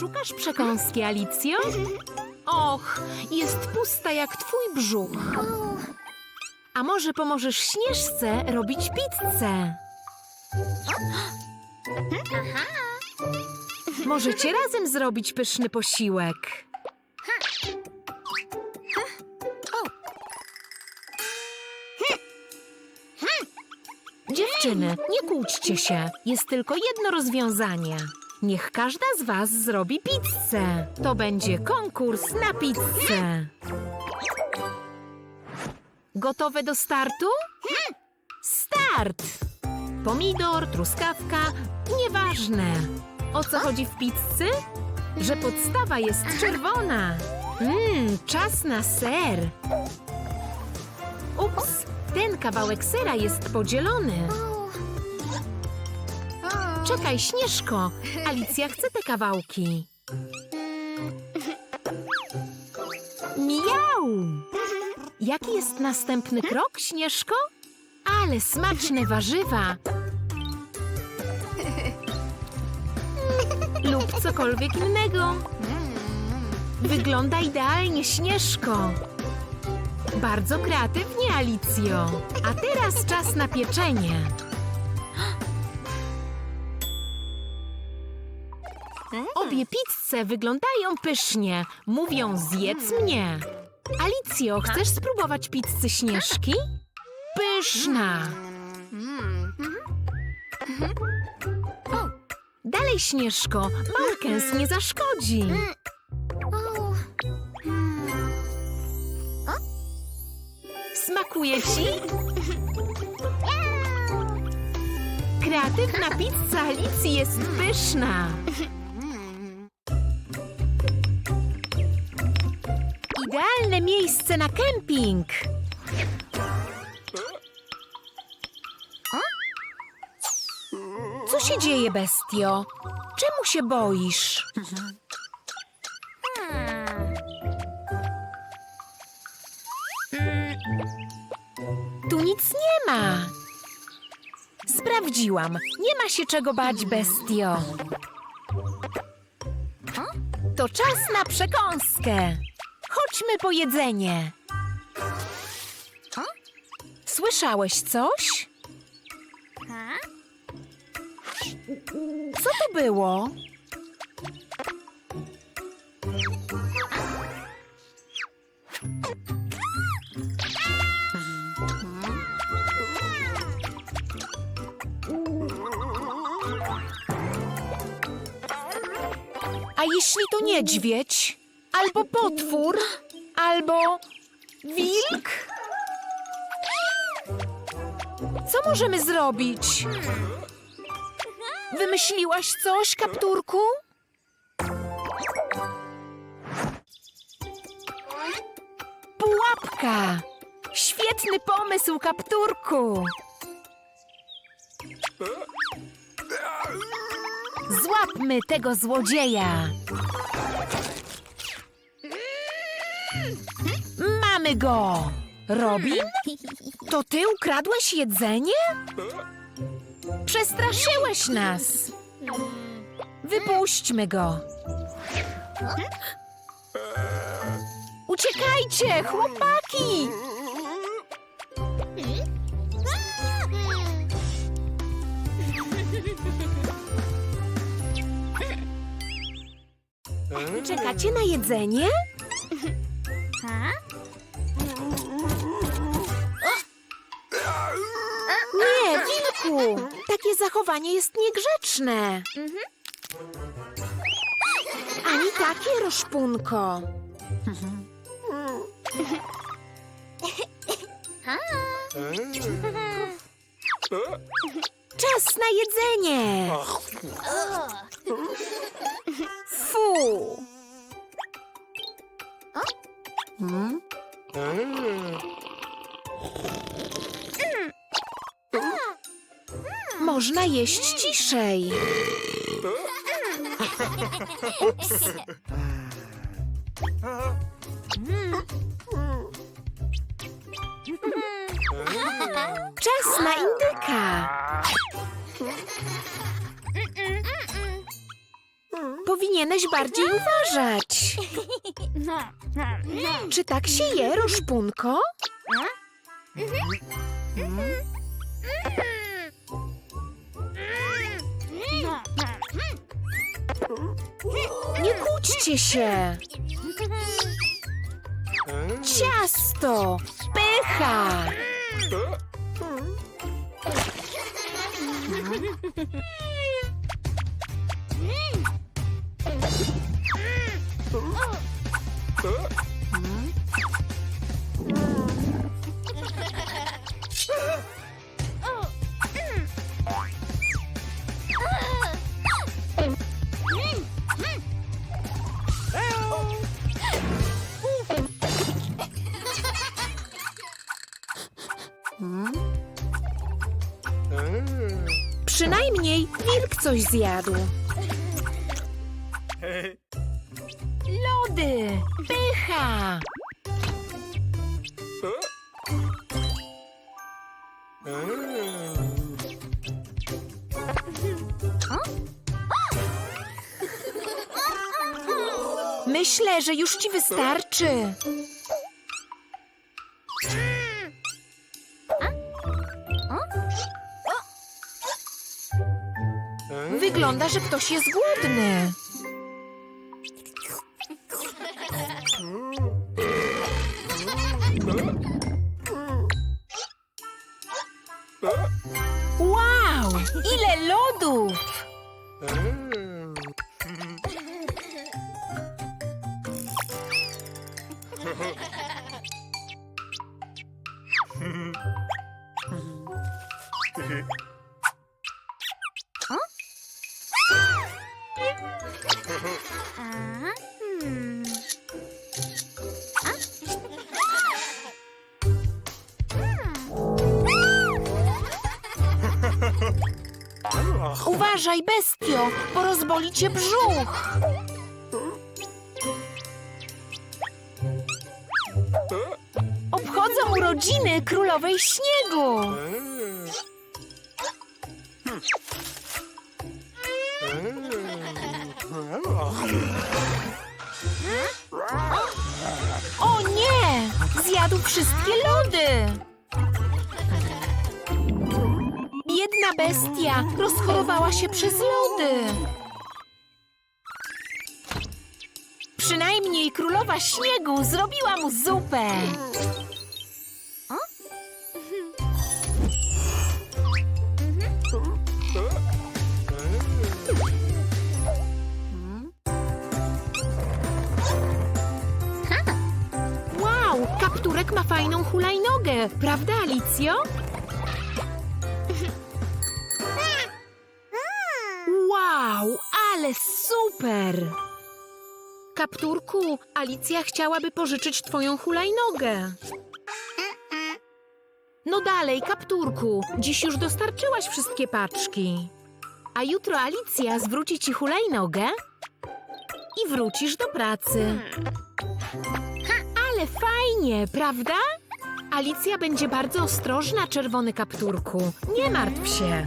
Szukasz przekąski, Alicjo? Och, jest pusta jak twój brzuch. A może pomożesz Śnieżce robić pizzę? Możecie razem zrobić pyszny posiłek. Dziewczyny, nie kłóćcie się. Jest tylko jedno rozwiązanie. Niech każda z was zrobi pizzę. To będzie konkurs na pizzę. Gotowe do startu? Start! Pomidor, truskawka, nieważne. O co chodzi w pizzy? Że podstawa jest czerwona. Mmm, czas na ser. Ups, ten kawałek sera jest podzielony. Czekaj, Śnieżko. Alicja chce te kawałki. Miau! Jaki jest następny krok, Śnieżko? Ale smaczne warzywa. Lub cokolwiek innego. Wygląda idealnie, Śnieżko. Bardzo kreatywnie, Alicjo. A teraz czas na pieczenie. Obie pizze wyglądają pysznie. Mówią zjedz mnie. Alicjo, chcesz spróbować pizzy Śnieżki? Pyszna. Dalej, Śnieżko. Malkens nie zaszkodzi. Smakuje ci? Kreatywna pizza Alicji jest pyszna. Miejsce na kemping. Co się dzieje, bestio? Czemu się boisz? Tu nic nie ma. Sprawdziłam. Nie ma się czego bać, bestio. To czas na przekąskę. Chodźmy po jedzenie. Słyszałeś coś? Co to było? A jeśli to niedźwiedź? Albo potwór? Albo wilk? Co możemy zrobić? Wymyśliłaś coś, kapturku? Pułapka! Świetny pomysł, kapturku! Złapmy tego złodzieja! Mamy go! Robin? To ty ukradłeś jedzenie? Przestraszyłeś nas! Wypuśćmy go! Uciekajcie, chłopaki! Czekacie na jedzenie? Nie, Zachowanie jest niegrzeczne. Ani takie, Roszpunko. Czas na jedzenie! Fu! Można jeść ciszej. Czas na indyka. powinieneś bardziej uważać. Czy tak się je, Roszpunko? Nie kłóćcie się. Ciasto! Pycha! Coś zjadł. Lody! Pycha! Myślę, że już ci wystarczy. Wygląda, że ktoś jest głodny. Wow! Ile lodów! Uważaj, bestio, bo rozboli cię brzuch. Obchodzą urodziny królowej śniegu. O nie! Zjadł wszystkie lody! Biedna bestia rozchorowała się przez lody. Przynajmniej królowa śniegu zrobiła mu zupę. Wow, kapturek ma fajną hulajnogę, prawda, Alicjo? Ale super! Kapturku, Alicja chciałaby pożyczyć twoją hulajnogę. No dalej, Kapturku, dziś już dostarczyłaś wszystkie paczki. A jutro Alicja zwróci ci hulajnogę i wrócisz do pracy. Ale fajnie, prawda? Alicja będzie bardzo ostrożna, czerwony kapturku. Nie martw się.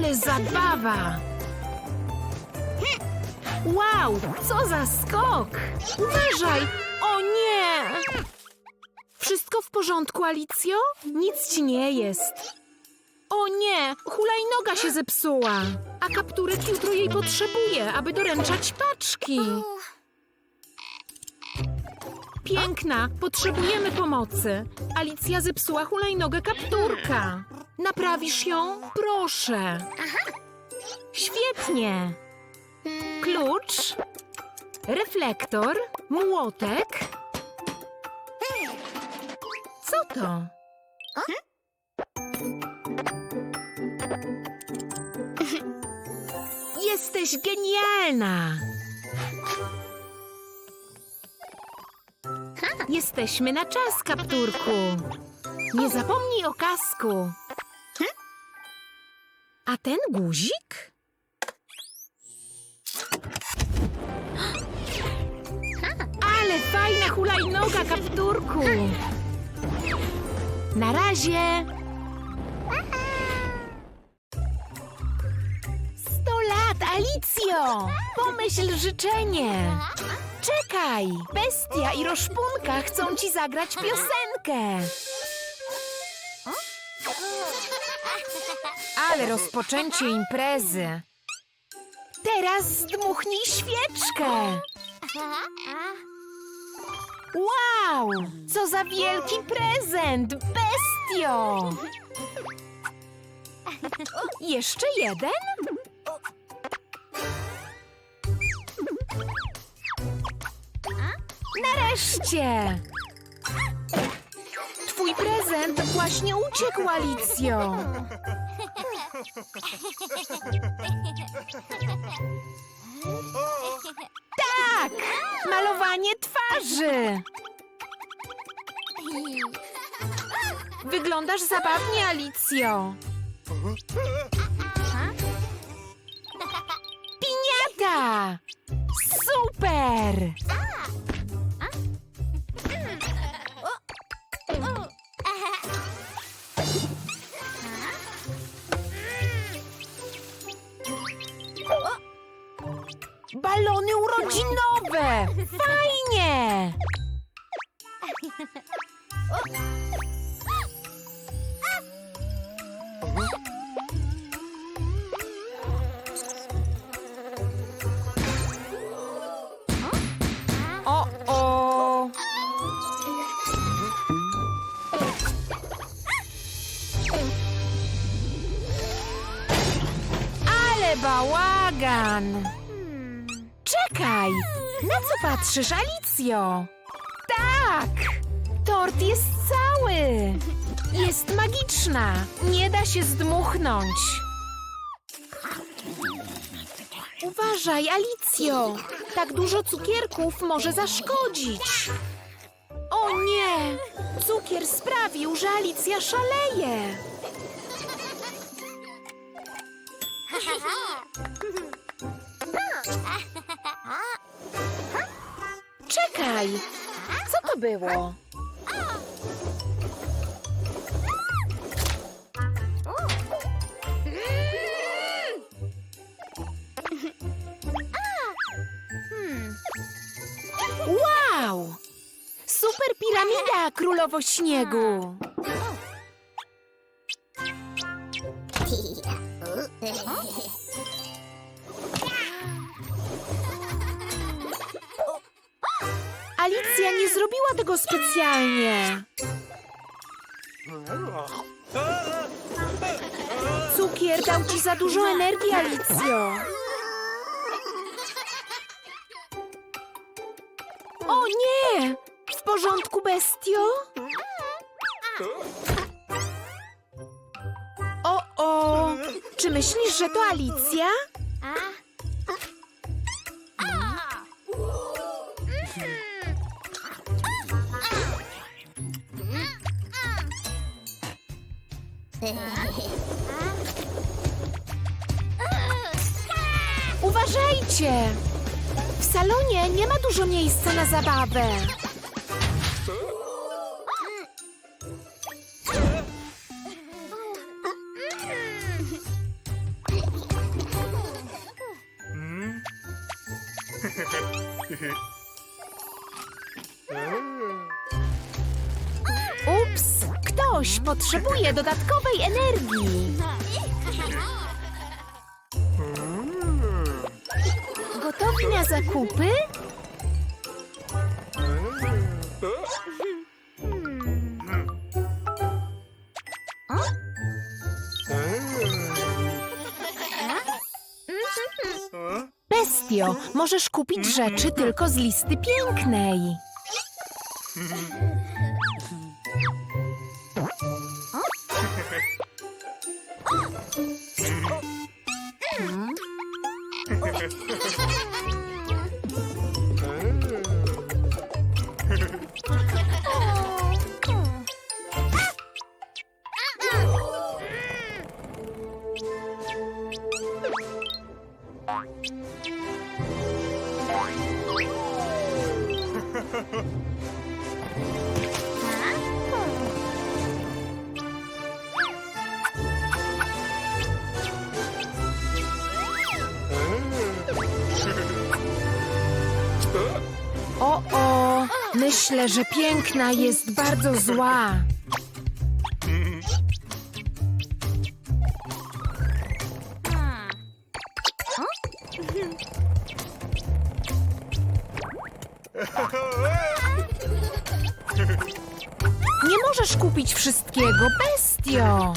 Ale zabawa! Wow, co za skok! Uważaj! O nie! Wszystko w porządku, Alicjo? Nic ci nie jest. O nie, hulajnoga się zepsuła, a kapturek jutro jej potrzebuje, aby doręczać paczki. Piękna, potrzebujemy pomocy. Alicja zepsuła hulajnogę kapturka. Naprawisz ją? Proszę. Świetnie. Klucz, reflektor, młotek. Co to? Jesteś genialna! Jesteśmy na czas, kapturku. Nie zapomnij o kasku. A ten guzik? Ale fajna hulajnoga, kapturku. Na razie. Alicjo! Pomyśl życzenie! Czekaj! Bestia i Roszpunka chcą ci zagrać piosenkę! Ale rozpoczęcie imprezy! Teraz zdmuchnij świeczkę! Wow! Co za wielki prezent! Bestio! Jeszcze jeden? Nareszcie! Twój prezent właśnie uciekł, Alicjo! Tak! Malowanie twarzy! Wyglądasz zabawnie, Alicjo! Piniata! Super! Balony urodzinowe! Fajnie! O, o! Ale bałagan! Patrzysz, Alicjo? Tak! Tort jest cały! Jest magiczna! Nie da się zdmuchnąć! Uważaj, Alicjo! Tak dużo cukierków może zaszkodzić! O nie! Cukier sprawił, że Alicja szaleje! Czekaj! Co to było? Wow! Super piramida, królowo śniegu! nie zrobiła tego specjalnie. Cukier dał ci za dużo energii, Alicjo. O nie! W porządku, bestio? O, o! Czy myślisz, że to Alicja? Uważajcie! W salonie nie ma dużo miejsca na zabawę. Ktoś potrzebuje dodatkowej energii. Gotowi na zakupy? Bestio, możesz kupić rzeczy tylko z listy pięknej. O, o, myślę, że piękna jest bardzo zła. Nie możesz kupić wszystkiego, bestio.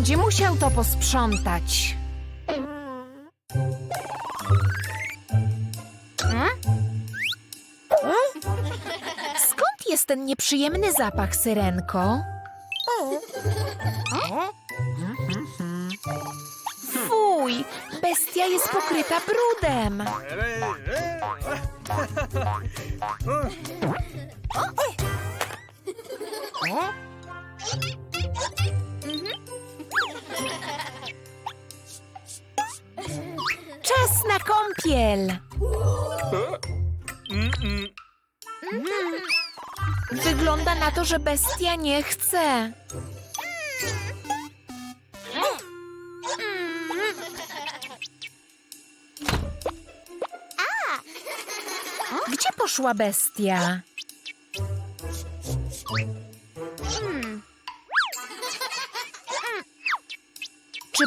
Będzie musiał to posprzątać. Skąd jest ten nieprzyjemny zapach, syrenko? Fuj, bestia jest pokryta brudem. Czas na kąpiel. Wygląda na to, że bestia nie chce. Gdzie poszła bestia? Czy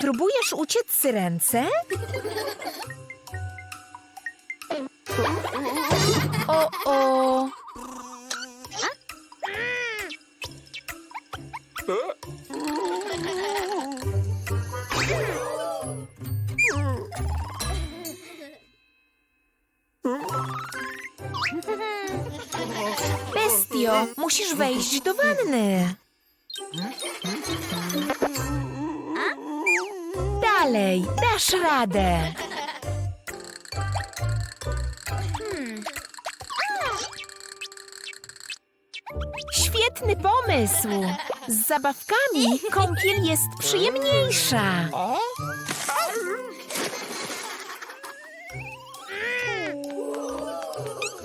próbujesz uciec syrence? O, o. Bestio, musisz wejść do wanny. Dalej, dasz radę. Świetny pomysł! Z zabawkami kąpiel jest przyjemniejsza.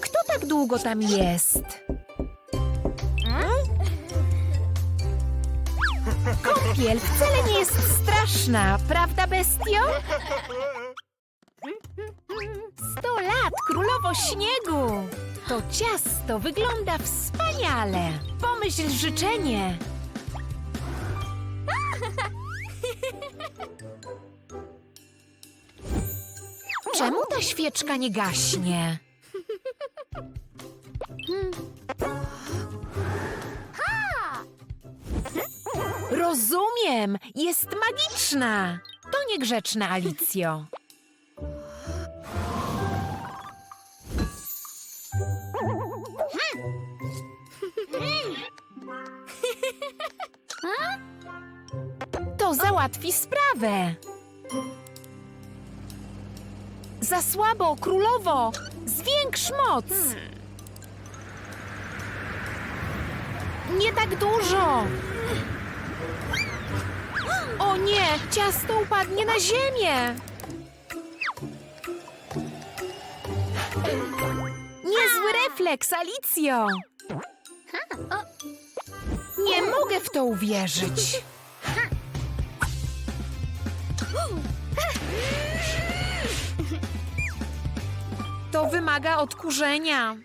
Kto tak długo tam jest? Kąpiel wcale nie jest straszna, prawda, bestio? Sto lat, królowo śniegu! To ciasto wygląda wspaniale. Pomyśl życzenie. Czemu ta świeczka nie gaśnie? Rozumiem, jest magiczna. To niegrzeczna, Alicjo. To załatwi sprawę. Za słabo, królowo! Zwiększ moc! Nie tak dużo! O nie! Ciasto upadnie na ziemię! Niezły refleks, Alicjo! Nie mogę w to uwierzyć! To wymaga odkurzenia.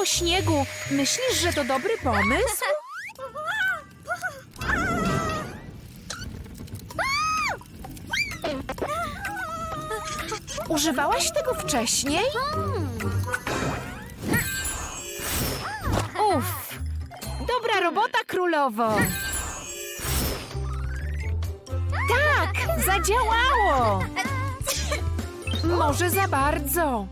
Królowo śniegu, myślisz, że to dobry pomysł? Używałaś tego wcześniej? Uff! Dobra robota, królowo! Tak! Zadziałało! Może za bardzo.